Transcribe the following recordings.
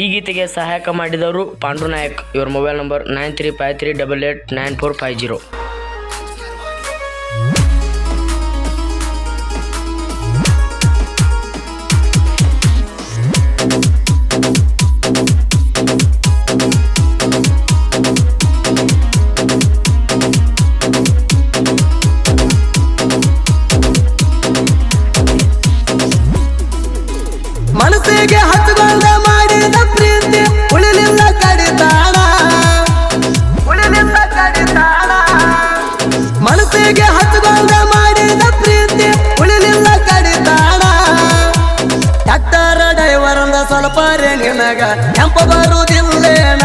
ಈ ಗೀತೆಗೆ ಸಹಾಯಕ ಮಾಡಿದವರು ಪಾಂಡುನಾಯಕ್. ಇವರ mobile number nine three five three double eight nine four five zero. ನಿನಗ ಕೆಂಪ ಬರುವುದಿಲ್ಲೇನ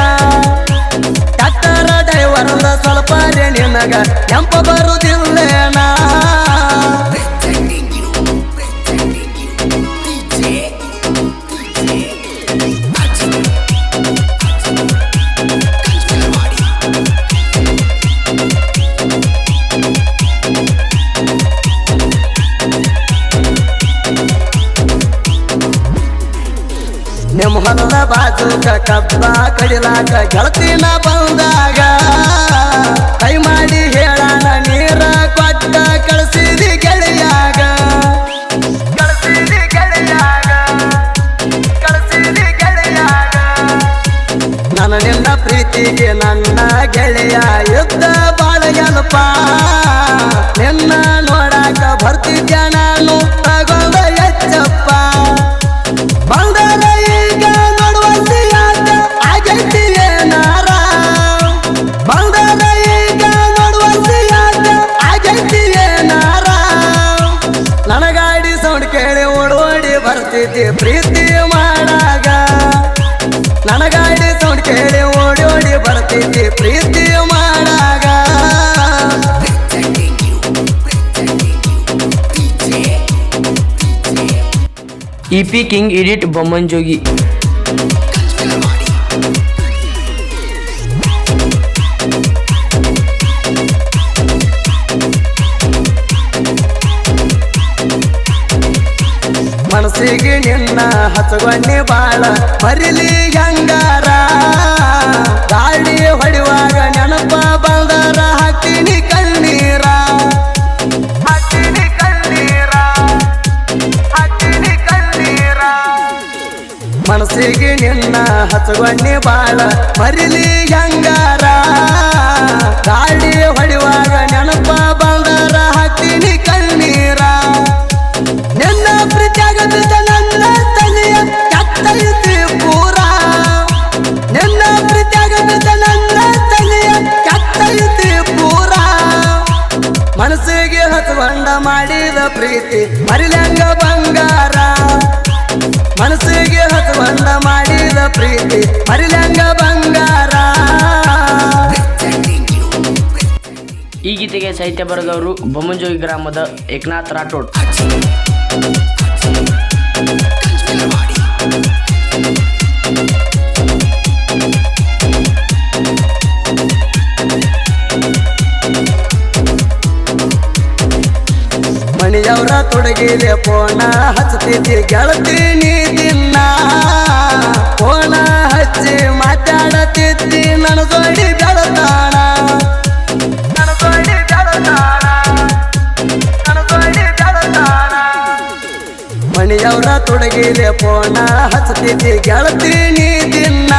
ಟ್ಯಾಕ್ಟರ್ ಡ್ರೈವರ್ ಅಂದ ಸ್ವಲ್ಪ ನಿನಗ ಕೆಂಪ ಬರುವುದಿಲ್ಲೇನ ಬಾಜುಕ ಕಬ್ಬ ಕಡಿಲಾಕ ಗೆಳತಿನ ಬಂದಾಗ. ಕೈ ಮಾಡಿ ಹೇಳಾನ ನೀರ ಕೊಟ್ಟ ಕಳಿಸಿದಿ ಗೆಳೆಯಾಗ. ನನ್ನ ನಿನ್ನ ಪ್ರೀತಿಗೆ ನನ್ನ ಗೆಳೆಯ ಯುದ್ಧ ಬಾಳ ಗೆಲಪ ನಿನ್ನ ನೋಡಾಕ ಬರ್ತಿದ್ಯ ಬರ್ತಿದ್ದೆ ಪ್ರೀತಿ ಮಾಡಾಗ. ನನಗಾಡಿ ಸೌಂಡ್ ಕೇಳಿ ಓಡಿ ಓಡಿ ಬರ್ತಿದ್ದೆ ಪ್ರೀತಿ ಮಾಡಾಗ. ಇ ಪಿ ಕಿಂಗ್ ಎಡಿಟ್ ಬೊಮ್ಮನ್ ಜೋಗಿ ನಿನ್ನ ಹಚ್ಚಗೊನ್ನೆ ಬಾಳ ಮರಿಲಿ ಗಂಗಾರ ಗಾಳಿ ಹೊಡಿವಾಗ ನೆನಪ ಬಂದರ ಹಕ್ಕಿನಿ ಕಣ್ಣೀರ? ಹಾಕ್ತೀನಿ ಕಣ್ಣೀರ? ಹಾಕ್ತೀನಿ ಕಣ್ಣೀರ? ಮನಸ್ಸಿಗೆ ನಿನ್ನ ಹಚ್ಚಗೊನ್ನೆ ಬಾಳ ಮರಿಲಿ ಗಂಗಾರ ಗಾಳಿ ಹೊಡಿವಾಗ ನೆನಪ ಹತ್ಕೊಂಡ ಮಾಡಿದ ಪ್ರೀತಿ. ಮರಿಲಂಗ ಬಂಗಾರ. ಮನಸ್ಸಿಗೆ ಹತ್ಕೊಂಡ ಮಾಡಿದ ಪ್ರೀತಿ. ಮರಿಲಂಗ ಬಂಗಾರ. ಈ ಗೀತೆಗೆ ಸಾಹಿತ್ಯ ಬರೆದವರು ಬೊಮ್ಮಂಜೋಗಿ ಗ್ರಾಮದ ಏಕನಾಥ್ ರಾಠೋಡ್. ಮಣಿಯವರ ತೊಡಗಿಲೆ ಪೋಣ ಹಚ್ಚತಿದ್ದಿ ಗೆಳತಿ ನೀ ದಿನ್ನ ಪೋಣ ಹಚ್ಚಿ ಮಾತಾಡತಿದ್ದಿ ನನ್ನ ಜೋಡಿ ಬೆಳತಾಣ. ಮನೆಯವರ ತೊಡಗಿಲೆ ಪೋಣ ಹಚ್ಚತಿದ್ದಿ ಗೆಳತಿ ನೀ ದಿನ್ನ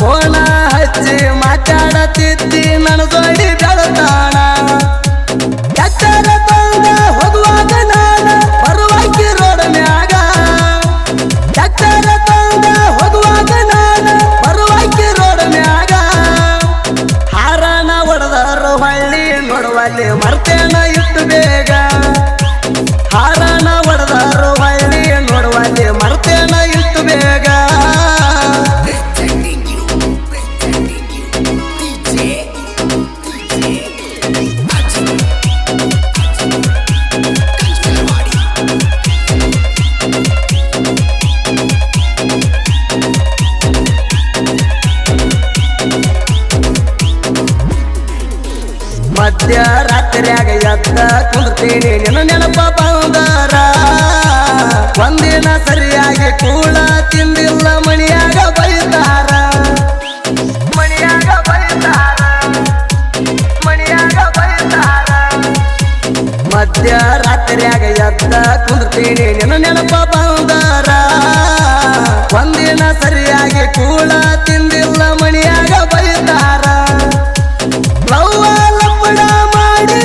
ಪೋಣ ಹಚ್ಚಿ ಮಾತಾಡತಿದ್ದಿ ನನ್ನ ಜೋಡಿ ಹಳ್ಳಿ ನೋಡುವಲ್ಲಿ ಮರ್ತೇನ ಇಟ್ಟು ಬೇಗ. ಮಧ್ಯ ರಾತ್ರಿಯಾಗ ಎತ್ತ ಕುಂದ್ರತೀನಿ. ನಿನ್ನ ನೆನಪ ಬಂದಾರ ಒಂದಿನ ಸರಿಯಾಗಿ ಕೂಳ ತಿಂದಿಲ್ಲ, ಮಣಿಯಾಗ ಬೈತಾರ ಲವ್ವ ಮಾಡಿ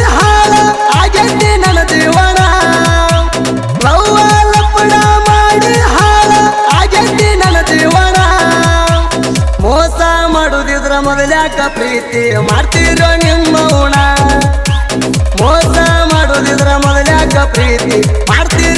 ನನ್ನ ಮೋಸ ಮಾಡುದಿದ್ರ ಮೊದಲ್ಯಾಕ ಪ್ರೀತಿ ಮಾಡ್ತಿರೋ parte